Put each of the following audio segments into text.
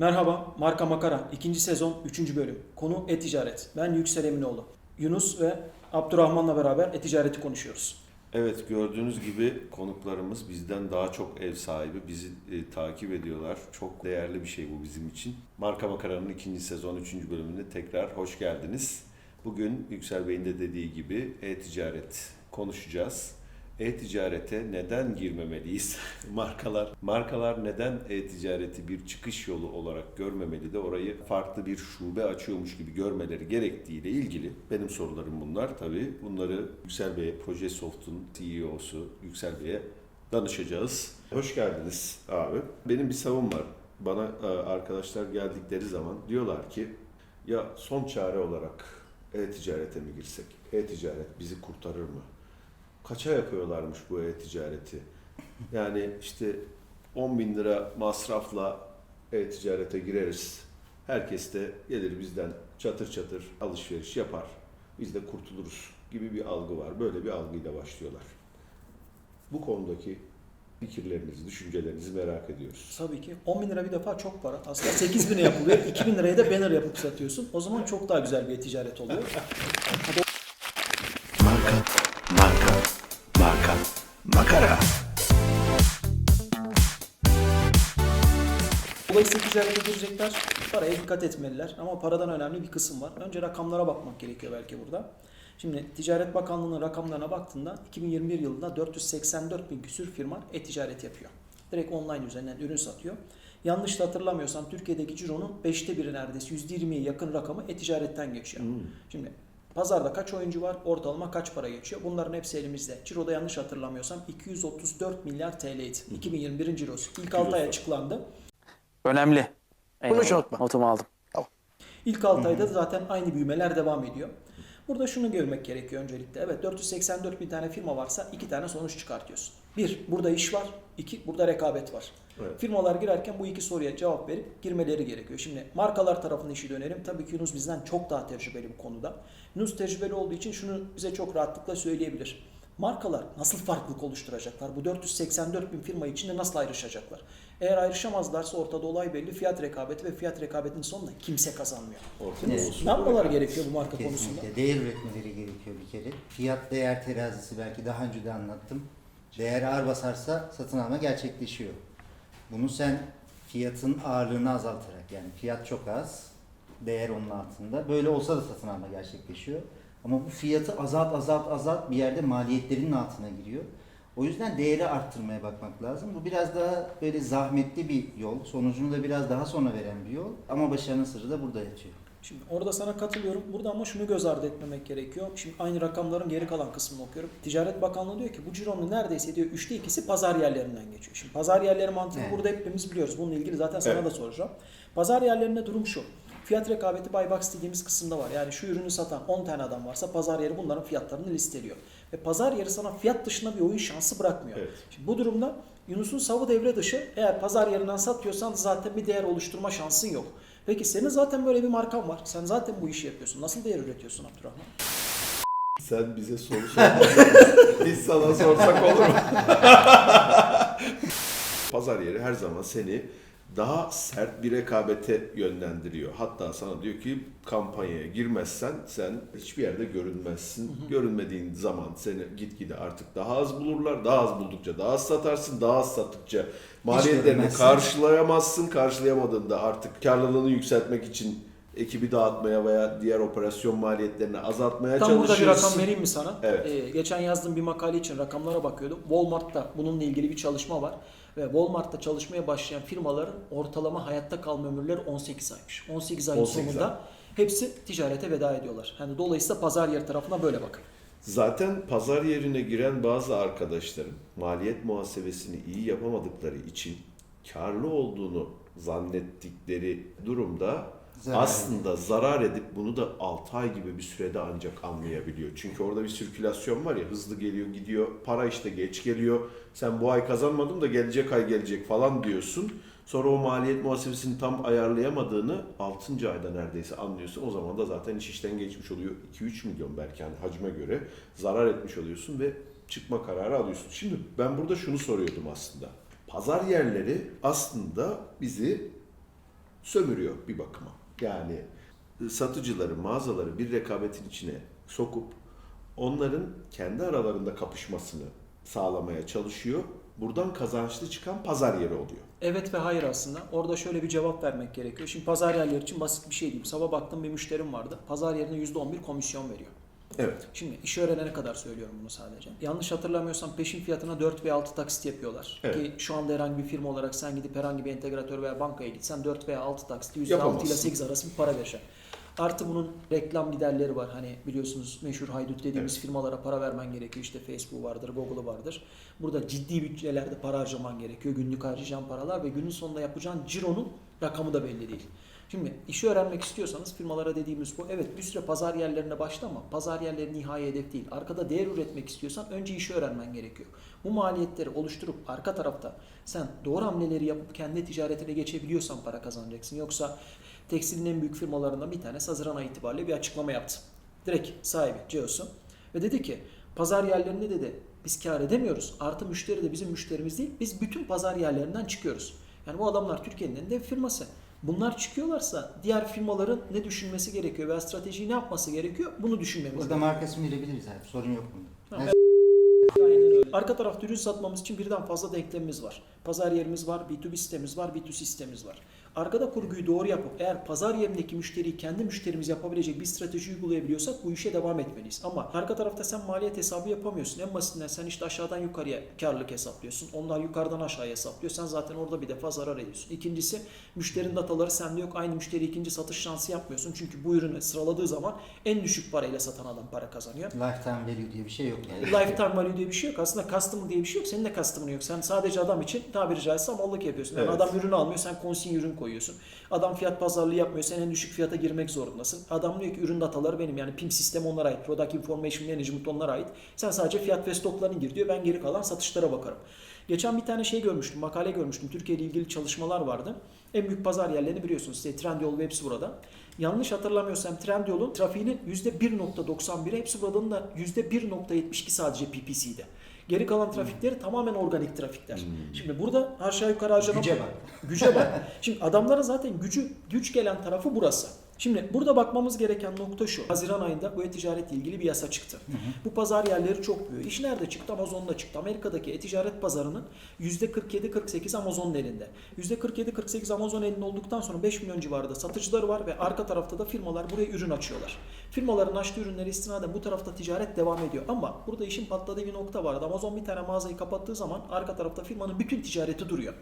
Merhaba, Marka Makara 2. sezon 3. bölüm. Konu e-ticaret. Ben Yüksel Eminoğlu. Yunus ve Abdurrahman'la beraber e-ticareti konuşuyoruz. Evet gördüğünüz gibi konuklarımız bizden daha çok ev sahibi. Bizi e, takip ediyorlar. Çok değerli bir şey bu bizim için. Marka Makara'nın ikinci sezon üçüncü bölümüne tekrar hoş geldiniz. Bugün Yüksel Bey'in de dediği gibi e-ticaret konuşacağız. E-ticarete neden girmemeliyiz? markalar markalar neden e-ticareti bir çıkış yolu olarak görmemeli de orayı farklı bir şube açıyormuş gibi görmeleri gerektiğiyle ilgili benim sorularım bunlar. Tabii bunları Yüksel Bey'e, Projesoft'un CEO'su Yüksel Bey'e danışacağız. Hoş geldiniz abi. Benim bir savım var. Bana e, arkadaşlar geldikleri zaman diyorlar ki ya son çare olarak e-ticarete mi girsek? E-ticaret bizi kurtarır mı? Kaça yapıyorlarmış bu e-ticareti? Yani işte 10 bin lira masrafla e-ticarete gireriz. Herkes de gelir bizden çatır çatır alışveriş yapar. Biz de kurtuluruz gibi bir algı var. Böyle bir algıyla başlıyorlar. Bu konudaki fikirlerinizi, düşüncelerinizi merak ediyoruz. Tabii ki 10 bin lira bir defa çok para. Aslında 8 bine yapılıyor. 2 bin liraya da banner yapıp satıyorsun. O zaman çok daha güzel bir e-ticaret oluyor. ticarete girecekler. Paraya dikkat etmeliler. Ama paradan önemli bir kısım var. Önce rakamlara bakmak gerekiyor belki burada. Şimdi Ticaret Bakanlığı'nın rakamlarına baktığında 2021 yılında 484 bin küsür firma e-ticaret yapıyor. Direkt online üzerinden ürün satıyor. Yanlış da hatırlamıyorsam Türkiye'deki cironun 5'te biri neredeyse %20'ye yakın rakamı e-ticaretten geçiyor. Şimdi pazarda kaç oyuncu var, ortalama kaç para geçiyor? Bunların hepsi elimizde. Ciro'da yanlış hatırlamıyorsam 234 milyar TL'ydi. 2021'in cirosu. İlk 6 ay açıklandı. Önemli. Eyvallah. hiç unutma. Notumu aldım. İlk 6 ayda da zaten aynı büyümeler devam ediyor. Burada şunu görmek gerekiyor öncelikle. Evet 484 bin tane firma varsa iki tane sonuç çıkartıyorsun. Bir, burada iş var. İki, burada rekabet var. Evet. Firmalar girerken bu iki soruya cevap verip girmeleri gerekiyor. Şimdi markalar tarafına işi dönelim. Tabii ki Yunus bizden çok daha tecrübeli bu konuda. Yunus tecrübeli olduğu için şunu bize çok rahatlıkla söyleyebilir. Markalar nasıl farklılık oluşturacaklar? Bu 484 bin firma içinde nasıl ayrışacaklar? Eğer ayrışamazlarsa ortada olay belli. Fiyat rekabeti ve fiyat rekabetin sonunda kimse kazanmıyor. Ortada Evet. olsun. Ne yapmaları gerekiyor bu marka konusunda? Kesinlikle. Değer üretmeleri gerekiyor bir kere. Fiyat değer terazisi belki daha önce de anlattım. Değer ağır basarsa satın alma gerçekleşiyor. Bunu sen fiyatın ağırlığını azaltarak yani fiyat çok az, değer onun altında. Böyle olsa da satın alma gerçekleşiyor. Ama bu fiyatı azalt azalt azalt bir yerde maliyetlerin altına giriyor. O yüzden değeri arttırmaya bakmak lazım. Bu biraz daha böyle zahmetli bir yol. Sonucunu da biraz daha sonra veren bir yol. Ama başarının sırrı da burada yatıyor. Şimdi orada sana katılıyorum. Burada ama şunu göz ardı etmemek gerekiyor. Şimdi aynı rakamların geri kalan kısmını okuyorum. Ticaret Bakanlığı diyor ki bu cironun neredeyse diyor üçte ikisi pazar yerlerinden geçiyor. Şimdi pazar yerleri mantığını Evet. burada hepimiz biliyoruz. Bununla ilgili zaten sana Evet. da soracağım. Pazar yerlerinde durum şu. Fiyat rekabeti buy box dediğimiz kısımda var. Yani şu ürünü satan 10 tane adam varsa pazar yeri bunların fiyatlarını listeliyor. Ve pazar yeri sana fiyat dışında bir oyun şansı bırakmıyor. Evet. Şimdi bu durumda Yunus'un savı devre dışı eğer pazar yerinden satıyorsan zaten bir değer oluşturma şansın yok. Peki senin zaten böyle bir markan var. Sen zaten bu işi yapıyorsun. Nasıl değer üretiyorsun Abdurrahman? Sen bize soru. Biz sana sorsak olur mu? Pazar yeri her zaman seni daha sert bir rekabete yönlendiriyor. Hatta sana diyor ki kampanyaya girmezsen sen hiçbir yerde görünmezsin. Görünmediğin zaman seni gitgide artık daha az bulurlar. Daha az buldukça daha az satarsın. Daha az sattıkça maliyetlerini karşılayamazsın. Karşılayamadığında artık karlılığını yükseltmek için ekibi dağıtmaya veya diğer operasyon maliyetlerini azaltmaya Tam burada bir rakam vereyim mi sana? Evet. Ee, geçen yazdığım bir makale için rakamlara bakıyordum. Walmart'ta bununla ilgili bir çalışma var. Ve Walmart'ta çalışmaya başlayan firmaların ortalama hayatta kalma ömürleri 18 aymış. 18 ayın 18 ay. sonunda hepsi ticarete veda ediyorlar. Yani dolayısıyla pazar yeri tarafına böyle bakın. Zaten pazar yerine giren bazı arkadaşların maliyet muhasebesini iyi yapamadıkları için karlı olduğunu zannettikleri durumda Zarar aslında zarar edip bunu da 6 ay gibi bir sürede ancak anlayabiliyor. Çünkü orada bir sirkülasyon var ya hızlı geliyor gidiyor para işte geç geliyor. Sen bu ay kazanmadın da gelecek ay gelecek falan diyorsun. Sonra o maliyet muhasebesini tam ayarlayamadığını 6. ayda neredeyse anlıyorsun. O zaman da zaten iş işten geçmiş oluyor. 2-3 milyon belki hani hacme göre zarar etmiş oluyorsun ve çıkma kararı alıyorsun. Şimdi ben burada şunu soruyordum aslında. Pazar yerleri aslında bizi sömürüyor bir bakıma. Yani satıcıları, mağazaları bir rekabetin içine sokup onların kendi aralarında kapışmasını sağlamaya çalışıyor. Buradan kazançlı çıkan pazar yeri oluyor. Evet ve hayır aslında. Orada şöyle bir cevap vermek gerekiyor. Şimdi pazar yerleri için basit bir şey diyeyim. Sabah baktım bir müşterim vardı. Pazar yerine %11 komisyon veriyor. Evet. Şimdi işi öğrenene kadar söylüyorum bunu sadece. Yanlış hatırlamıyorsam peşin fiyatına 4 veya 6 taksit yapıyorlar. Evet. Ki şu anda herhangi bir firma olarak sen gidip herhangi bir entegratör veya bankaya gitsen 4 veya 6 taksit %6 ile Yapamazsın. 8 arası bir para vereceksin. Artı bunun reklam giderleri var. Hani biliyorsunuz meşhur haydut dediğimiz Evet. firmalara para vermen gerekiyor. İşte Facebook vardır, Google'ı vardır. Burada ciddi bütçelerde para harcaman gerekiyor. Günlük harcayacağın paralar ve günün sonunda yapacağın cironun rakamı da belli değil. Şimdi işi öğrenmek istiyorsanız firmalara dediğimiz bu. Evet bir süre pazar yerlerine başla ama pazar yerleri nihai hedef değil. Arkada değer üretmek istiyorsan önce işi öğrenmen gerekiyor. Bu maliyetleri oluşturup arka tarafta sen doğru hamleleri yapıp kendi ticaretine geçebiliyorsan para kazanacaksın. Yoksa tekstilin en büyük firmalarından bir tanesi Haziran ayı itibariyle bir açıklama yaptı. Direkt sahibi CEO'su. Ve dedi ki pazar yerlerinde dedi biz kar edemiyoruz. Artı müşteri de bizim müşterimiz değil. Biz bütün pazar yerlerinden çıkıyoruz. Yani bu adamlar Türkiye'nin en dev firması. Bunlar çıkıyorlarsa diğer firmaların ne düşünmesi gerekiyor veya stratejiyi ne yapması gerekiyor bunu düşünmemiz Burada gerekiyor. markasını verebiliriz abi. Sorun yok bunda. Arka tarafta ürün satmamız için birden fazla denklemimiz var. Pazar yerimiz var, B2B sistemimiz var, B2C sistemimiz var. Arkada kurguyu doğru yapıp eğer pazar yerindeki müşteriyi kendi müşterimiz yapabilecek bir strateji uygulayabiliyorsak bu işe devam etmeliyiz. Ama arka tarafta sen maliyet hesabı yapamıyorsun. En basitinden sen işte aşağıdan yukarıya karlılık hesaplıyorsun. Onlar yukarıdan aşağıya hesaplıyor. Sen zaten orada bir defa zarar ediyorsun. İkincisi müşterinin dataları sende yok. Aynı müşteri ikinci satış şansı yapmıyorsun. Çünkü bu ürünü sıraladığı zaman en düşük parayla satan adam para kazanıyor. Lifetime value diye bir şey yok yani. Lifetime value diye bir şey yok. Aslında customer diye bir şey yok. Senin de customer'ın yok. Sen sadece adam için tabiri caizse mallık yapıyorsun. Yani Evet. adam ürünü almıyor, sen consigne ürün koyuyorsun. Adam fiyat pazarlığı yapmıyor, sen en düşük fiyata girmek zorundasın. Adam diyor ki ürün dataları benim yani PIM sistemi onlara ait. Product Information Management onlara ait. Sen sadece fiyat ve stoklarını gir diyor. Ben geri kalan satışlara bakarım. Geçen bir tane şey görmüştüm, makale görmüştüm. Türkiye ile ilgili çalışmalar vardı. En büyük pazar yerlerini biliyorsunuz. İşte Trendyol ve hepsi burada. Yanlış hatırlamıyorsam Trendyol'un trafiğinin %1.91'i hepsi buradan da %1.72 sadece PPC'de. Geri kalan trafikleri tamamen organik trafikler. Şimdi burada aşağı yukarı harcanan... Güce bak. Güce bak. Şimdi adamların zaten gücü güç gelen tarafı burası. Şimdi burada bakmamız gereken nokta şu. Haziran ayında bu e-ticaretle ilgili bir yasa çıktı. Bu pazar yerleri çok büyüyor. İş nerede çıktı? Amazon'da çıktı. Amerika'daki e-ticaret pazarının %47-48 Amazon'un elinde. %47-48 Amazon elinde olduktan sonra 5 milyon civarında satıcıları var ve arka tarafta da firmalar buraya ürün açıyorlar. Firmaların açtığı ürünleri istinaden bu tarafta ticaret devam ediyor. Ama burada işin patladığı bir nokta vardı. Amazon bir tane mağazayı kapattığı zaman arka tarafta firmanın bütün ticareti duruyor.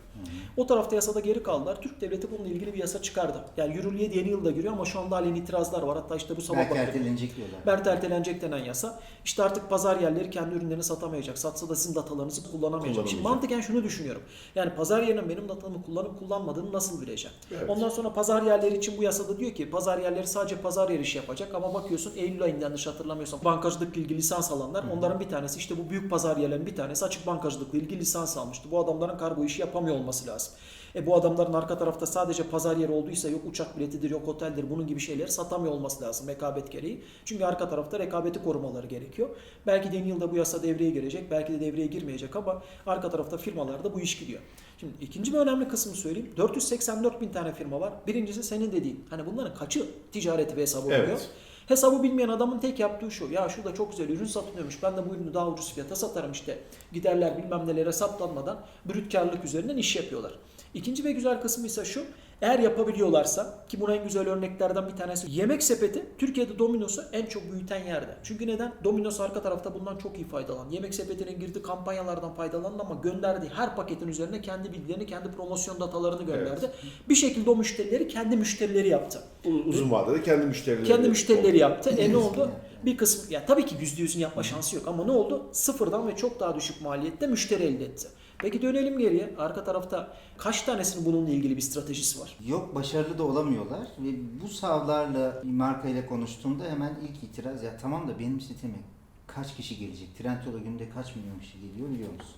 O tarafta yasada geri kaldılar. Türk devleti bununla ilgili bir yasa çıkardı. Yani yürürlüğe yeni yılda giriyor ama şu anda halen itirazlar var. Hatta işte bu sabah Belki baktım. ertelenecek diyorlar. Bert ertelenecek denen yasa. İşte artık pazar yerleri kendi ürünlerini satamayacak. Satsa da sizin datalarınızı kullanamayacak. Şimdi mantıken şunu düşünüyorum. Yani pazar yerinin benim datamı kullanıp kullanmadığını nasıl bileceğim? Evet. Ondan sonra pazar yerleri için bu yasada diyor ki pazar yerleri sadece pazar yeri işi yapacak ama bakıyorsun Eylül ayında yanlış hatırlamıyorsam bankacılıkla ilgili lisans alanlar onların bir tanesi işte bu büyük pazar yerlerinin bir tanesi açık bankacılıkla ilgili lisans almıştı. Bu adamların kargo işi yapamıyor olması lazım. E bu adamların arka tarafta sadece pazar yeri olduysa yok uçak biletidir yok oteldir bunun gibi şeyleri satamıyor olması lazım rekabet gereği. Çünkü arka tarafta rekabeti korumaları gerekiyor. Belki de yılda bu yasa devreye girecek belki de devreye girmeyecek ama arka tarafta firmalarda bu iş gidiyor. Şimdi ikinci bir önemli kısmı söyleyeyim. 484 bin tane firma var. Birincisi senin dediğin. Hani bunların kaçı ticareti ve hesabı oluyor? Evet. Hesabı bilmeyen adamın tek yaptığı şu. Ya şurada çok güzel ürün satılıyormuş. Ben de bu ürünü daha ucuz fiyata satarım işte. Giderler bilmem nelere saplanmadan brüt karlılık üzerinden iş yapıyorlar. İkinci ve güzel kısmı ise şu. Eğer yapabiliyorlarsa ki buna en güzel örneklerden bir tanesi yemek sepeti Türkiye'de Domino's'u en çok büyüten yerde. Çünkü neden? Domino's arka tarafta bundan çok iyi faydalan. Yemek sepetinin girdiği kampanyalardan faydalandı ama gönderdiği her paketin üzerine kendi bilgilerini, kendi promosyon datalarını gönderdi. Bir şekilde o müşterileri kendi müşterileri yaptı. Uzun vadede kendi müşterileri. Kendi müşterileri yaptı. E ne oldu? Bir kısmı ya tabii ki yüzde yüzün yapma şansı yok ama ne oldu? Sıfırdan ve çok daha düşük maliyette müşteri elde etti. Peki dönelim geriye. Arka tarafta kaç tanesinin bununla ilgili bir stratejisi var? Yok başarılı da olamıyorlar ve bu savlarla markayla konuştuğumda hemen ilk itiraz ya tamam da benim siteme kaç kişi gelecek? Trendyol'a günde kaç milyon kişi geliyor biliyor musun?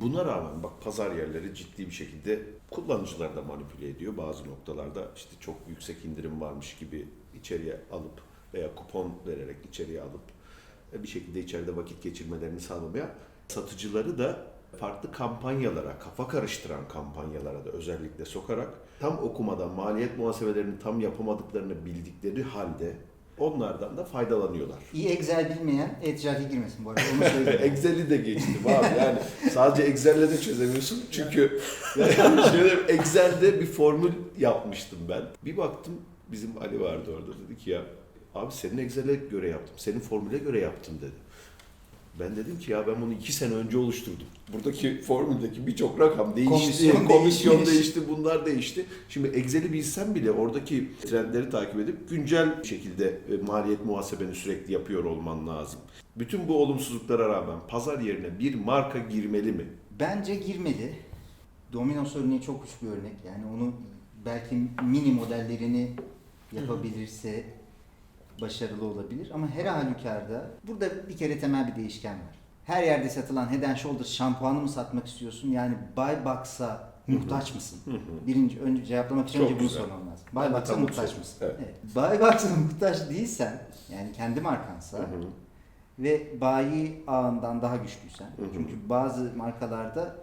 Buna rağmen bak pazar yerleri ciddi bir şekilde kullanıcılar da manipüle ediyor. Bazı noktalarda işte çok yüksek indirim varmış gibi içeriye alıp veya kupon vererek içeriye alıp e, bir şekilde içeride vakit geçirmelerini sağlamaya satıcıları da farklı kampanyalara, kafa karıştıran kampanyalara da özellikle sokarak tam okumadan maliyet muhasebelerini tam yapamadıklarını bildikleri halde onlardan da faydalanıyorlar. İyi Excel bilmeyen e-ticarete girmesin bu arada onu söyleyeyim. Excel'i de geçtim abi yani sadece Excel'le de çözemiyorsun çünkü yani şöyle Excel'de bir formül yapmıştım ben. Bir baktım bizim Ali vardı orada dedi ki ya abi senin Excel'e göre yaptım, senin formüle göre yaptım dedi. Ben dedim ki ya ben bunu iki sene önce oluşturdum. Buradaki formüldeki birçok rakam değişti, Komisyon komisyon, değişti, bunlar değişti. Şimdi Excel'i bilsem bile oradaki trendleri takip edip güncel şekilde e, maliyet muhasebeni sürekli yapıyor olman lazım. Bütün bu olumsuzluklara rağmen pazar yerine bir marka girmeli mi? Bence girmeli. Domino's örneği çok uç bir örnek. Yani onu belki mini modellerini yapabilirse başarılı olabilir. Ama her halükarda burada bir kere temel bir değişken var. Her yerde satılan Head and Shoulders şampuanı mı satmak istiyorsun? Yani Buy Box'a muhtaç mısın? Birinci önce cevaplamak için Çok önce bunu güzel. sormam lazım. Buy Box'a muhtaç mısın? Evet. Buy Box'a muhtaç değilsen yani kendi markansa Hı hı. ve bayi ağından daha güçlüysen. Hı hı. Çünkü bazı markalarda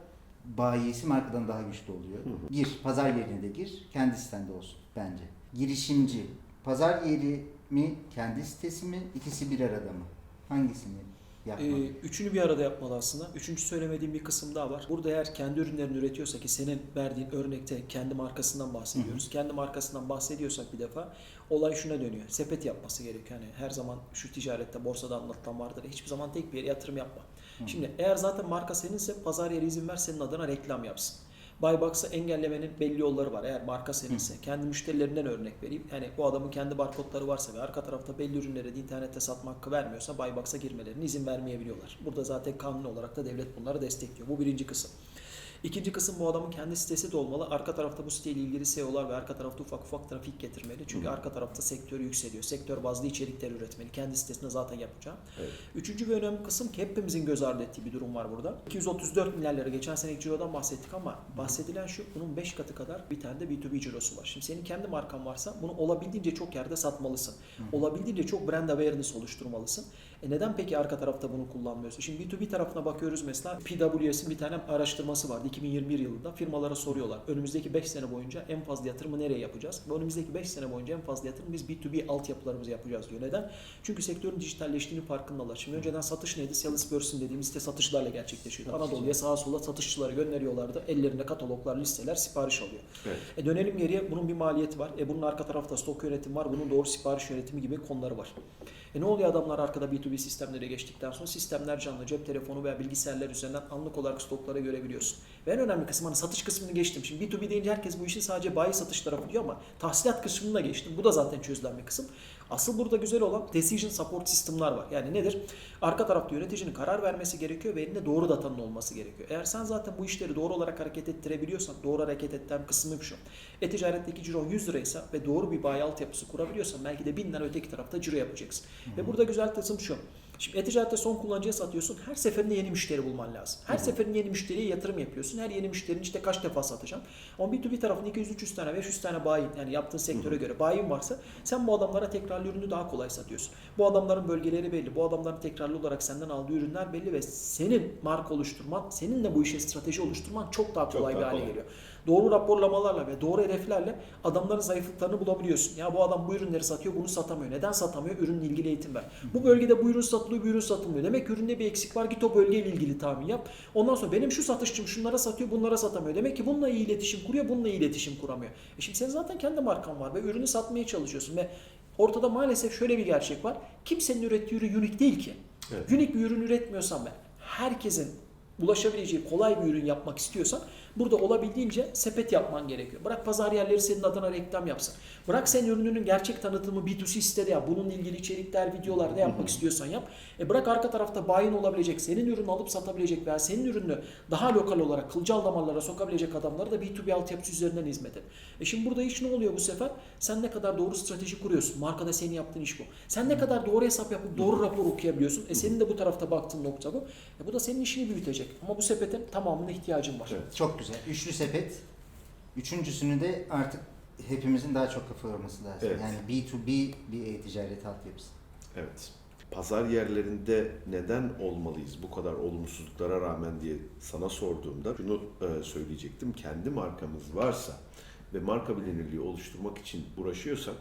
bayisi markadan daha güçlü oluyor. hı. Gir, pazar yerine de gir, kendi sitende olsun bence. Girişimci, pazar yeri mi, kendi sitesi mi, ikisi bir arada mı? Hangisini yapmalı? Ee, üçünü bir arada yapmalı aslında. Üçüncü söylemediğim bir kısım daha var. Burada eğer kendi ürünlerini üretiyorsa ki senin verdiğin örnekte kendi markasından bahsediyoruz. Kendi markasından bahsediyorsak bir defa olay şuna dönüyor. Sepet yapması gerekiyor. Yani her zaman şu ticarette borsada anlatılan vardır. Hiçbir zaman tek bir yere yatırım yapma. Şimdi eğer zaten marka seninse pazar yeri izin ver senin adına reklam yapsın. Buybox'ı engellemenin belli yolları var. Eğer marka seninse. Kendi müşterilerinden örnek vereyim. Yani bu adamın kendi barkodları varsa ve arka tarafta belli ürünleri de internette satma hakkı vermiyorsa Buybox'a girmelerine izin vermeyebiliyorlar. Burada zaten kanun olarak da devlet bunları destekliyor. Bu birinci kısım. İkinci kısım bu adamın kendi sitesi de olmalı. Arka tarafta bu siteyle ilgili SEO'lar ve arka tarafta ufak ufak trafik getirmeli. Çünkü arka tarafta sektör yükseliyor. Sektör bazlı içerikler üretmeli. Kendi sitesinde zaten yapacağım. Evet. Üçüncü ve önemli kısım ki hepimizin göz ardı ettiği bir durum var burada. 234 milyarlara geçen seneki cirodan bahsettik ama bahsedilen şu bunun 5 katı kadar bir tane de B2B cirosu var. Şimdi senin kendi markan varsa bunu olabildiğince çok yerde satmalısın. Olabildiğince çok brand awareness oluşturmalısın. E neden peki arka tarafta bunu kullanmıyorsun? Şimdi B2B tarafına bakıyoruz mesela PwC'in bir tane araştırması vardı 2021 yılında. Firmalara soruyorlar. Önümüzdeki 5 sene boyunca en fazla yatırımı nereye yapacağız? Ve önümüzdeki 5 sene boyunca en fazla yatırım biz B2B altyapılarımızı yapacağız diyor. Neden? Çünkü sektörün dijitalleştiğini farkındalar. Şimdi önceden satış neydi? Salesperson dediğimiz site satışlarla gerçekleşiyordu. Anadolu'ya sağa sola satışçıları gönderiyorlardı. Ellerinde kataloglar, listeler, sipariş alıyor. Evet. E dönelim geriye bunun bir maliyeti var. E bunun arka tarafta stok yönetimi var. Bunun doğru sipariş yönetimi gibi konuları var. E ne oluyor adamlar arkada B2B sistemlere geçtikten sonra sistemler canlı cep telefonu veya bilgisayarlar üzerinden anlık olarak stoklara görebiliyorsun. Ve en önemli kısmı hani satış kısmını geçtim. Şimdi B2B deyince herkes bu işin sadece bayi satış tarafı diyor ama tahsilat kısmını da geçtim. Bu da zaten çözülen bir kısım. Asıl burada güzel olan decision support sistemler var. Yani nedir? Arka tarafta yöneticinin karar vermesi gerekiyor ve elinde doğru datanın olması gerekiyor. Eğer sen zaten bu işleri doğru olarak hareket ettirebiliyorsan, doğru hareket ettiren kısmı şu. E-ticaretteki ciro 100 liraysa ve doğru bir bayi altyapısı kurabiliyorsan belki de 1000 lira öteki tarafta ciro yapacaksın. Ve burada güzel kısım şu. Şimdi e-ticarette son kullanıcıya satıyorsun. Her seferinde yeni müşteri bulman lazım. Her seferinde yeni müşteriye yatırım yapıyorsun. Her yeni müşterinin işte kaç defa satacağım. Ama B2B tarafında 200-300 tane, 500 tane bayi yani yaptığın sektöre göre bayin varsa sen bu adamlara tekrarlı ürünü daha kolay satıyorsun. Bu adamların bölgeleri belli. Bu adamların tekrarlı olarak senden aldığı ürünler belli ve senin marka oluşturman, senin de bu işe strateji oluşturman çok daha Çok kolay daha bir hale kolay. geliyor. Doğru raporlamalarla ve doğru hedeflerle adamların zayıflıklarını bulabiliyorsun. Ya bu adam bu ürünleri satıyor, bunu satamıyor. Neden satamıyor? Ürünle ilgili eğitim ver. Bu bölgede bu ürün satılıyor, bu ürün satılmıyor. Demek ki üründe bir eksik var. Git o bölgeyle ilgili tahmin yap. Ondan sonra benim şu satışçım şunlara satıyor, bunlara satamıyor. Demek ki bununla iyi iletişim kuruyor, bununla iyi iletişim kuramıyor. E şimdi senin zaten kendi markan var ve ürünü satmaya çalışıyorsun ve ortada maalesef şöyle bir gerçek var. Kimsenin ürettiği ürün unik değil ki. Evet. Unik bir ürün üretmiyorsan ve herkesin ulaşabileceği kolay bir ürün yapmak istiyorsan burada olabildiğince sepet yapman gerekiyor. Bırak pazar yerleri senin adına reklam yapsın. Bırak senin ürününün gerçek tanıtımı B2C sitede yap. Bununla ilgili içerikler, videolar ne yapmak istiyorsan yap. E bırak arka tarafta bayin olabilecek, senin ürünü alıp satabilecek veya senin ürünü daha lokal olarak kılcal damarlara sokabilecek adamları da B2B altyapısı üzerinden hizmet et. E şimdi burada iş ne oluyor bu sefer? Sen ne kadar doğru strateji kuruyorsun. Markada senin yaptığın iş bu. Sen ne kadar doğru hesap yapıp doğru rapor okuyabiliyorsun. E senin de bu tarafta baktığın nokta bu. E bu da senin işini büyütecek. Ama bu sepetin tamamına ihtiyacın var. Evet. Çok güzel. Üçlü sepet. Üçüncüsünü de artık hepimizin daha çok kafa yorması lazım. Evet. Yani B2B bir e-ticaret altyapısı. Evet. pazar yerlerinde neden olmalıyız bu kadar olumsuzluklara rağmen diye sana sorduğumda şunu e, söyleyecektim. Kendi markamız varsa ve marka bilinirliği oluşturmak için uğraşıyorsak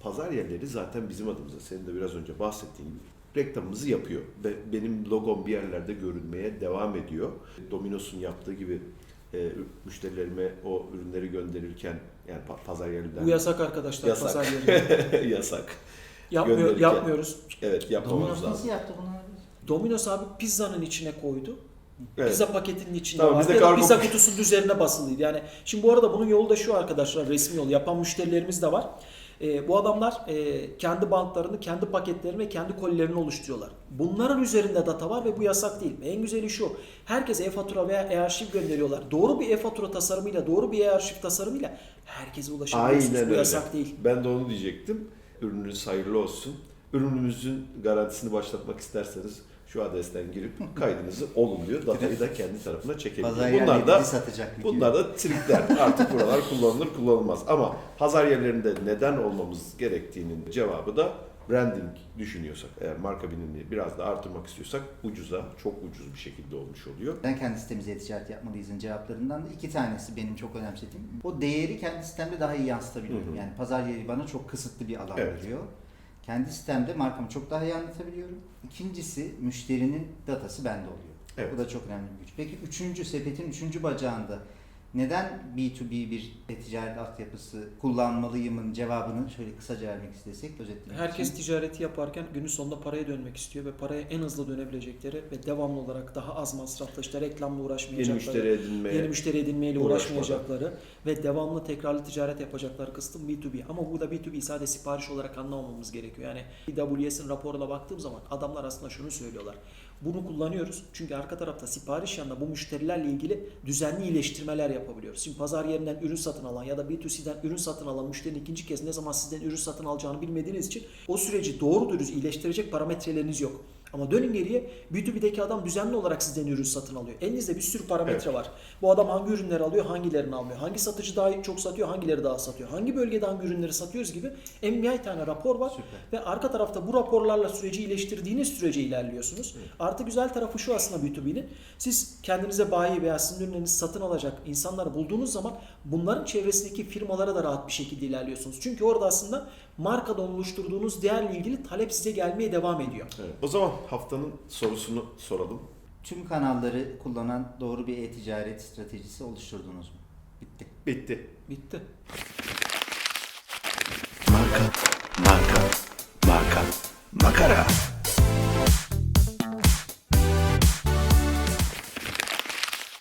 pazar yerleri zaten bizim adımıza senin de biraz önce bahsettiğin gibi reklamımızı yapıyor. Ve benim logom bir yerlerde görünmeye devam ediyor. Domino's'un yaptığı gibi e, müşterilerime o ürünleri gönderirken yani pa- pazar yerlerinden Bu yasak arkadaşlar Yasak. pazar yerinde. yasak. Yapmıyor, yapmıyoruz. Evet yapmamamız Domino's lazım. nasıl yaptı bunu? Domino's abi pizzanın içine koydu. Evet. Pizza paketinin içinde Tamam, var. bizde Ya da kargo- pizza kutusunun üzerine basılıydı. Yani şimdi bu arada bunun yolu da şu arkadaşlar resmi yol. Yapan müşterilerimiz de var. Ee, bu adamlar e, kendi bantlarını, kendi paketlerini ve kendi kolilerini oluşturuyorlar. Bunların üzerinde data var ve bu yasak değil. En güzeli şu. Herkese e-fatura veya e-arşiv gönderiyorlar. Doğru bir e-fatura tasarımıyla, doğru bir e-arşiv tasarımıyla herkese ulaşabiliyorsunuz. Aynen bu öyle. yasak değil. Ben de onu diyecektim. Ürününüz hayırlı olsun. Ürünümüzün garantisini başlatmak isterseniz şu adresten girip kaydınızı olun diyor. Datayı da kendi tarafına çekebiliyor. Bunlar da satacak. bunlar da trikler. Artık buralar kullanılır kullanılmaz. Ama pazar yerlerinde neden olmamız gerektiğinin cevabı da branding düşünüyorsak, eğer marka bilinirliği biraz da artırmak istiyorsak ucuza, çok ucuz bir şekilde olmuş oluyor. Neden kendi sitemize ticaret yapmalıyızın cevaplarından da iki tanesi benim çok önemsediğim. O değeri kendi sitemde daha iyi yansıtabiliyorum. Hı hı. Yani pazar yeri bana çok kısıtlı bir alan Evet. veriyor. Kendi sitemde markamı çok daha iyi anlatabiliyorum. İkincisi müşterinin datası bende oluyor. Evet. Bu da çok önemli bir güç. Peki üçüncü sepetin üçüncü bacağında neden B2B bir ticaret altyapısı kullanmalıyımın cevabını şöyle kısaca vermek istesek özetlemek Herkes için. ticareti yaparken günün sonunda paraya dönmek istiyor ve paraya en hızlı dönebilecekleri ve devamlı olarak daha az masrafla işte reklamla Yeni uğraşmayacakları, müşteri edinmeye yeni müşteri edinmeyle uğraşmayacakları ve devamlı tekrarlı ticaret yapacakları kısım B2B. Ama burada B2B sadece sipariş olarak anlamamamız gerekiyor. Yani AWS'in raporuna baktığım zaman adamlar aslında şunu söylüyorlar. Bunu kullanıyoruz çünkü arka tarafta sipariş yanında bu müşterilerle ilgili düzenli iyileştirmeler yapabiliyoruz. Şimdi pazar yerinden ürün satın alan ya da B2C'den ürün satın alan müşterinin ikinci kez ne zaman sizden ürün satın alacağını bilmediğiniz için o süreci doğru dürüst iyileştirecek parametreleriniz yok. Ama dönün geriye B2B'deki adam düzenli olarak sizden ürün satın alıyor. Elinizde bir sürü parametre var. Bu adam hangi ürünleri alıyor, hangilerini almıyor, hangi satıcı daha çok satıyor, hangileri daha satıyor, hangi bölgede hangi ürünleri satıyoruz gibi en tane rapor var. Süper. Ve arka tarafta bu raporlarla süreci iyileştirdiğiniz sürece ilerliyorsunuz. Artı güzel tarafı şu aslında B2B'nin. Siz kendinize bayi veya sizin ürünlerinizi satın alacak insanları bulduğunuz zaman bunların çevresindeki firmalara da rahat bir şekilde ilerliyorsunuz. Çünkü orada aslında markadan oluşturduğunuz değerle ilgili talep size gelmeye devam ediyor. Evet. O zaman haftanın sorusunu soralım. Tüm kanalları kullanan doğru bir e-ticaret stratejisi oluşturdunuz mu? Bitti. Bitti. Bitti. Marka, marka, marka, makara.